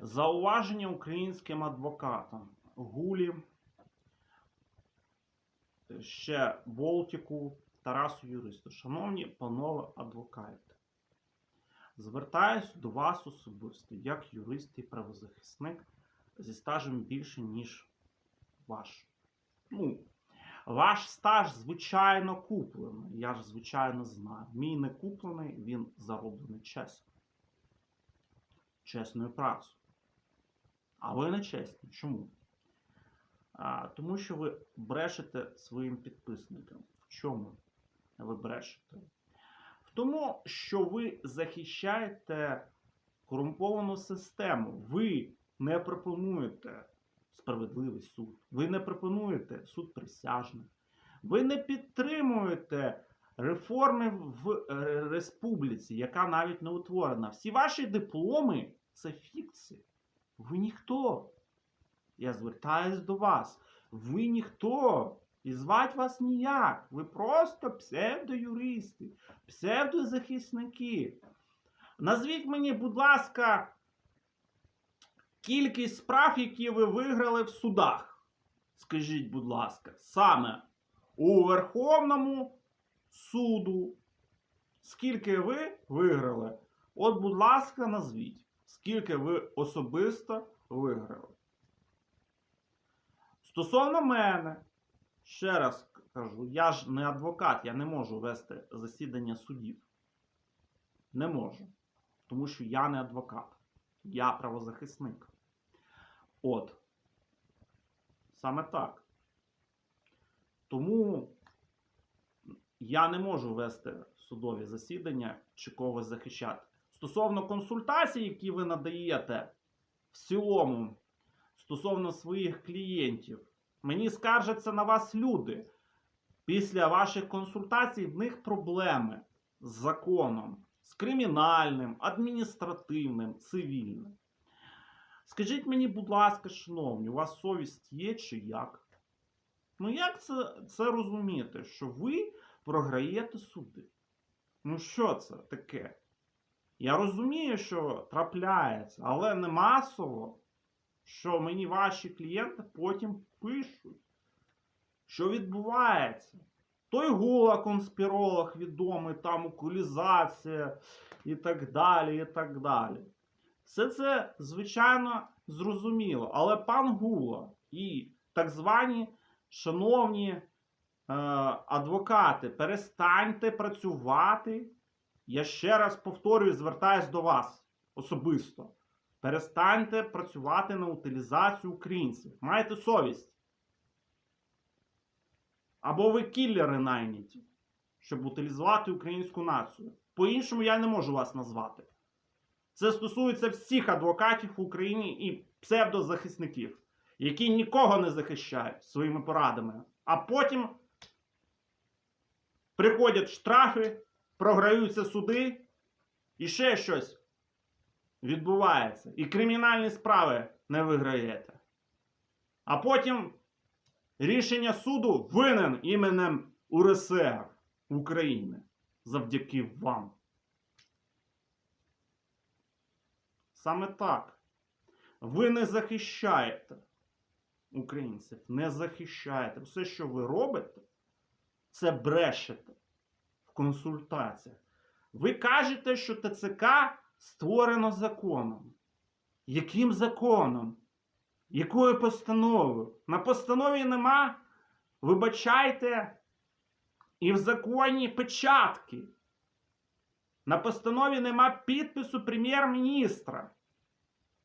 Зауваження українським адвокатам. Гулі, ще Болтіку, Тарасу Юристу. Шановні панове адвокати, звертаюсь до вас особисто, як юрист і правозахисник зі стажем більше, ніж ваш. Ну, ваш стаж, звичайно, куплений. Я ж, звичайно, знаю. Мій не куплений, він зароблений чесно. Чесною працею. А ви не чесні. Чому? А, тому що ви брешете своїм підписникам. В чому ви брешете? В тому, що ви захищаєте корумповану систему. Ви не пропонуєте справедливий суд. Ви не пропонуєте суд присяжних. Ви не підтримуєте реформи в е, республіці, яка навіть не утворена. Всі ваші дипломи це фікції. Ви ніхто. Я звертаюсь до вас. Ви ніхто. І звать вас ніяк. Ви просто псевдоюристи, псевдозахисники. Назвіть мені, будь ласка, кількість справ, які ви виграли в судах. Скажіть, будь ласка, саме у Верховному суду. Скільки ви виграли? От, будь ласка, назвіть, скільки ви особисто виграли. Стосовно мене, ще раз кажу, я ж не адвокат, я не можу вести засідання судів. Не можу. Тому що я не адвокат. Я правозахисник. От. Саме так. Тому я не можу вести судові засідання чи когось захищати. Стосовно консультацій, які ви надаєте в цілому, стосовно своїх клієнтів, мені скаржаться на вас люди. Після ваших консультацій в них проблеми з законом, з кримінальним, адміністративним, цивільним. Скажіть мені, будь ласка, шановні, у вас совість є чи як? Ну як це, це розуміти, що ви програєте суди? Ну що це таке? Я розумію, що трапляється, але не масово, що мені ваші клієнти потім пишуть, що відбувається. Той гула конспіролог відомий, там окулізація і так далі, і так далі. Все це, звичайно, зрозуміло. Але пан Гула і так звані шановні е, адвокати, перестаньте працювати. Я ще раз повторюю, звертаюсь до вас особисто. Перестаньте працювати на утилізацію українців. Маєте совість. Або ви кіллери найняті, щоб утилізувати українську націю. По-іншому я не можу вас назвати. Це стосується всіх адвокатів в Україні і псевдозахисників, які нікого не захищають своїми порадами. А потім приходять штрафи, програються суди, і ще щось відбувається. І кримінальні справи не виграєте. А потім рішення суду винен іменем УРСР України завдяки вам. Саме так. Ви не захищаєте українців, не захищаєте. Все, що ви робите, це брешете консультаціях. Ви кажете, що ТЦК створено законом. Яким законом? Якою постановою? На постанові нема, вибачайте, і в законі печатки. На постанові нема підпису прем'єр-міністра.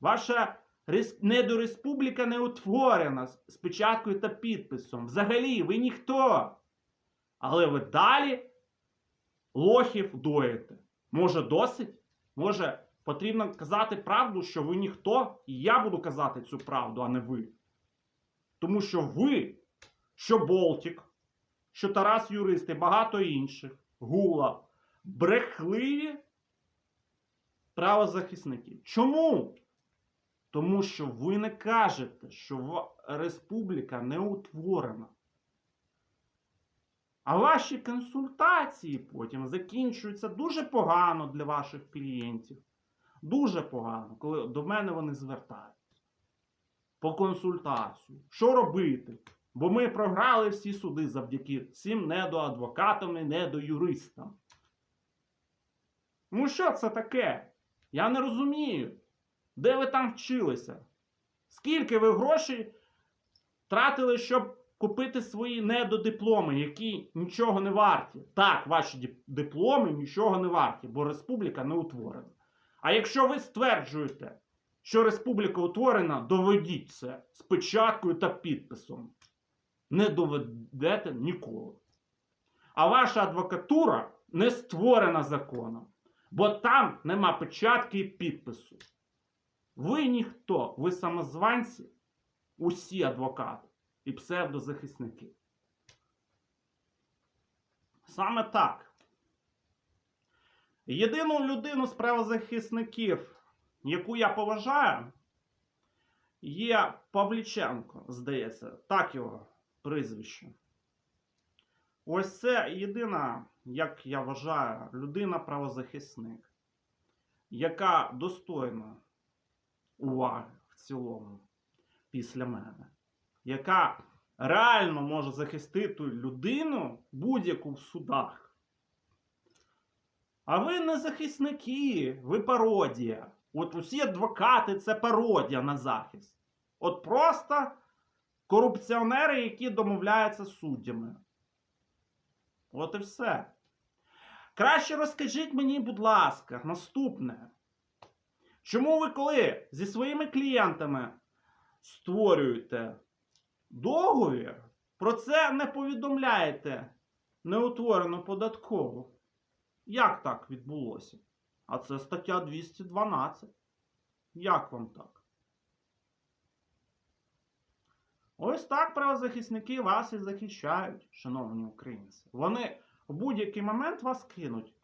Ваша недореспубліка не утворена з печаткою та підписом. Взагалі, ви ніхто. Але ви далі лохів доїте. Може, досить? Може, потрібно казати правду, що ви ніхто, і я буду казати цю правду, а не ви. Тому що ви, що Болтік, що Тарас Юрист і багато інших, Гула, брехливі правозахисники. Чому? Тому що ви не кажете, що республіка не утворена. А ваші консультації потім закінчуються дуже погано для ваших клієнтів. Дуже погано, коли до мене вони звертаються. По консультацію. Що робити? Бо ми програли всі суди завдяки цим недоадвокатам і недоюристам. Ну що це таке? Я не розумію. Де ви там вчилися? Скільки ви грошей тратили, щоб купити свої недодипломи, які нічого не варті? Так, ваші дипломи нічого не варті, бо республіка не утворена. А якщо ви стверджуєте, що республіка утворена, доведіть це з печаткою та підписом. Не доведете ніколи. А ваша адвокатура не створена законом, бо там нема печатки і підпису. Ви ніхто, ви самозванці, усі адвокати і псевдозахисники. Саме так. Єдину людину з правозахисників, яку я поважаю, є Павліченко, здається, так його прізвище. Ось це єдина, як я вважаю, людина-правозахисник, яка достойна уваги в цілому після мене, яка реально може захистити людину будь-яку в судах. А ви не захисники, ви пародія. От усі адвокати це пародія на захист. От просто корупціонери, які домовляються з суддями. От і все. Краще розкажіть мені, будь ласка, наступне. Чому ви коли зі своїми клієнтами створюєте договір, про це не повідомляєте неутворену податкову? Як так відбулося? А це стаття 212. Як вам так? Ось так правозахисники вас і захищають, шановні українці. Вони в будь-який момент вас кинуть.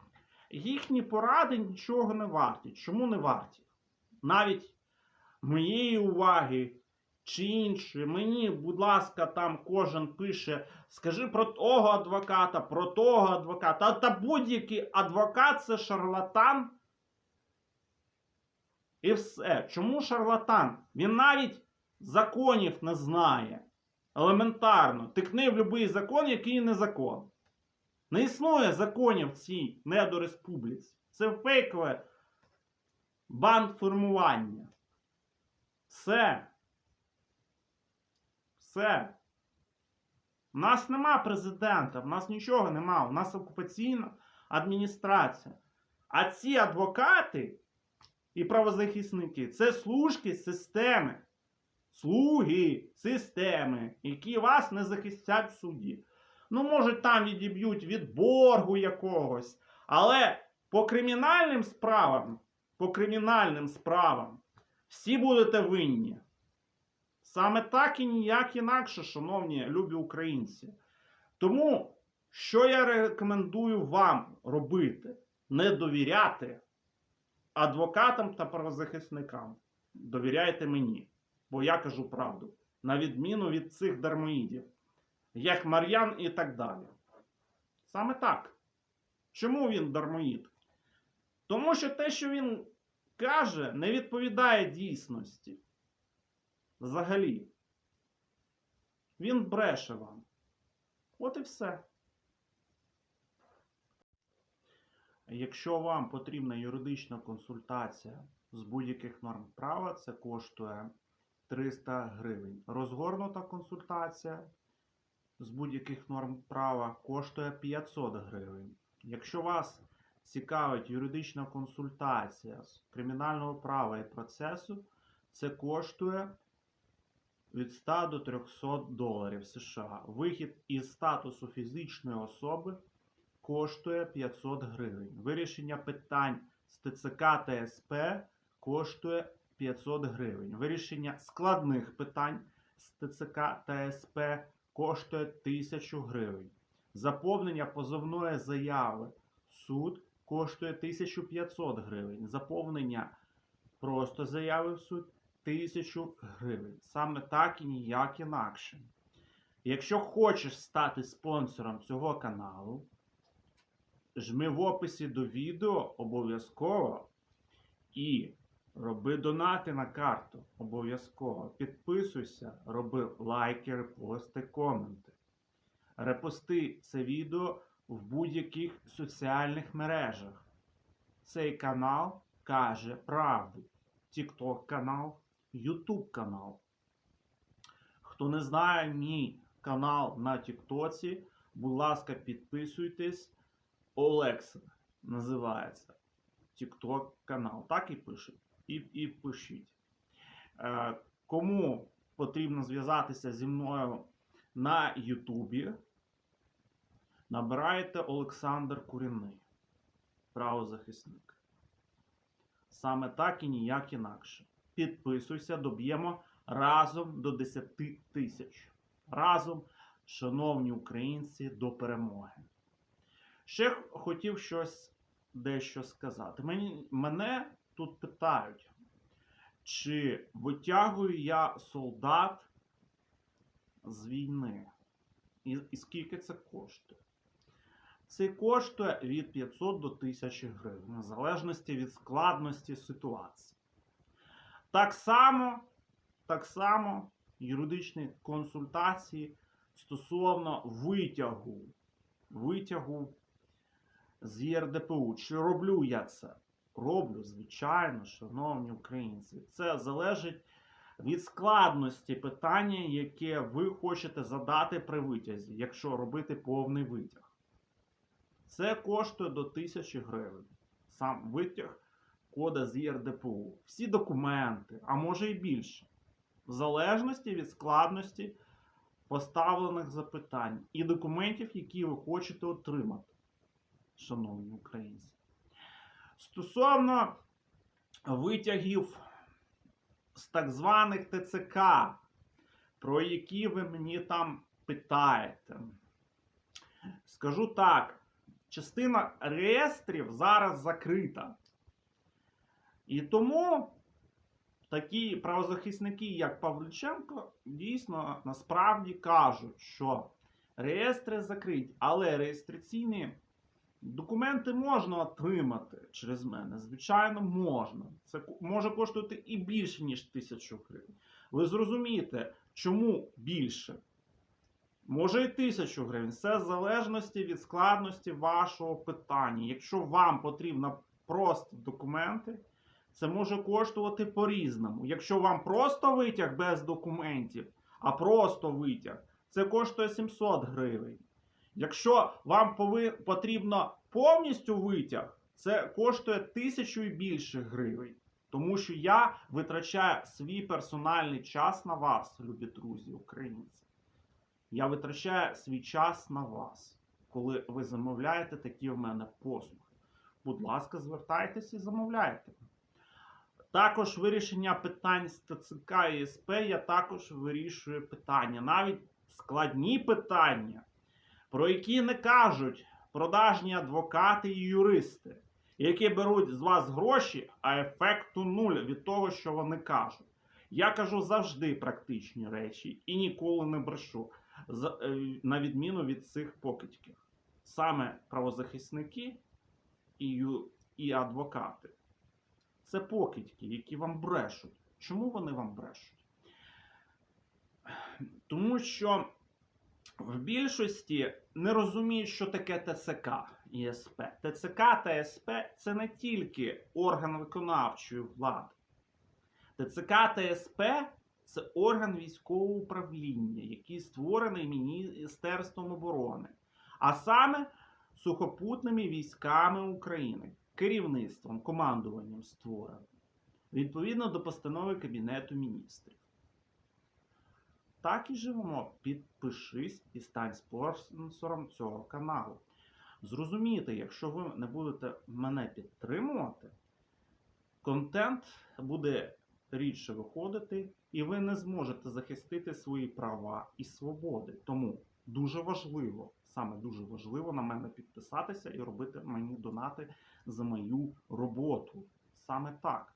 Їхні поради нічого не варті. Чому не варті? Навіть моєї уваги чи іншої, мені, будь ласка, там кожен пише, скажи про того адвоката, про того адвоката. Та будь-який адвокат це шарлатан. І все. Чому шарлатан? Він навіть законів не знає. Елементарно. Тикни в будь-який закон, який не закон. Не існує законів в цій недореспубліці. Це фейкове бандформування. Все. Все. У нас нема президента, в нас нічого нема, у нас окупаційна адміністрація. А ці адвокати і правозахисники це служки системи. Слуги системи, які вас не захистять в суді. Ну, може, там відіб'ють від боргу якогось. Але по кримінальним справам, по кримінальним справам всі будете винні. Саме так і ніяк інакше, шановні любі українці. Тому, що я рекомендую вам робити? Не довіряти адвокатам та правозахисникам. Довіряйте мені, бо я кажу правду, на відміну від цих дармоїдів, як Мар'ян і так далі. Саме так. Чому він дармоїд? Тому що те, що він каже, не відповідає дійсності. Взагалі. Він бреше вам. От і все. Якщо вам потрібна юридична консультація з будь-яких норм права, це коштує 300 гривень. Розгорнута консультація з будь-яких норм права коштує 500 гривень. Якщо вас цікавить юридична консультація з кримінального права і процесу, це коштує від 100 до 300 доларів США. Вихід із статусу фізичної особи коштує 500 гривень. Вирішення питань з ТЦК та СП коштує 500 гривень. Вирішення складних питань з ТЦК та СП коштує 1000 гривень. Заповнення позовної заяви суд коштує 1500 гривень. Заповнення просто заяви в суд 1000 гривень. Саме так і ніяк інакше. Якщо хочеш стати спонсором цього каналу, жми в описі до відео обов'язково І роби донати на карту. Обов'язково. Підписуйся, роби лайки, репости, коменти. Репости це відео в будь-яких соціальних мережах. Цей канал каже правду. TikTok канал, YouTube канал. Хто не знає мій канал на Тіктоці, будь ласка, підписуйтесь. Олекса називається. TikTok канал. Так і пишуть. І, і пишіть. Е, кому потрібно зв'язатися зі мною на Ютубі, набирайте Олександр Курінний, правозахисник. Саме так і ніяк інакше. Підписуйся, доб'ємо разом до 10 тисяч. Разом, шановні українці, до перемоги. Ще хотів щось дещо сказати. Мені, мене тут питають, чи витягую я солдат з війни? І, і скільки це коштує? Це коштує від 500 до 1000 гривень, в залежності від складності ситуації. Так само, так само юридичні консультації стосовно витягу, витягу з ЄРДПУ. Чи роблю я це? Роблю, звичайно, шановні українці. Це залежить від складності питання, яке ви хочете задати при витязі, якщо робити повний витяг. Це коштує до 1000 гривень. Сам витяг кода з ЄРДПУ. Всі документи, а може і більше. В залежності від складності поставлених запитань і документів, які ви хочете отримати, шановні українці. Стосовно витягів з так званих ТЦК, про які ви мені там питаєте. Скажу так, частина реєстрів зараз закрита. І тому такі правозахисники, як Павлюченко, дійсно насправді кажуть, що реєстри закриті, але реєстраційні документи можна отримати через мене. Звичайно, можна. Це може коштувати і більше, ніж тисячу гривень. Ви зрозумієте, чому більше? Може і тисячу гривень. Це в залежності від складності вашого питання. Якщо вам потрібно просто документи, це може коштувати по-різному. Якщо вам просто витяг без документів, а просто витяг, це коштує 700 гривень. Якщо вам потрібно повністю витяг, це коштує тисячу і більше гривень. Тому що я витрачаю свій персональний час на вас, любі друзі, українці. Я витрачаю свій час на вас, коли ви замовляєте такі в мене послуги. Будь ласка, звертайтеся і замовляйте. Також вирішення питань з ТЦК і СП я також вирішую питання. Навіть складні питання, про які не кажуть продажні адвокати і юристи, які беруть з вас гроші, а ефекту нуль від того, що вони кажуть. Я кажу завжди практичні речі і ніколи не брешу, е, на відміну від цих покидьків. Саме правозахисники і, і адвокати. Це покидьки, які вам брешуть. Чому вони вам брешуть? Тому що в більшості не розуміють, що таке ТЦК і СП. ТЦК та СП це не тільки орган виконавчої влади. ТЦК та СП це орган військового управління, який створений Міністерством оборони, а саме сухопутними військами України, керівництвом, командуванням створено, відповідно до постанови Кабінету міністрів. Так і живемо. Підпишись і стань спонсором цього каналу. Зрозумійте, якщо ви не будете мене підтримувати, контент буде рідше виходити, і ви не зможете захистити свої права і свободи. Тому дуже важливо, саме дуже важливо на мене підписатися і робити мені донати за мою роботу. Саме так.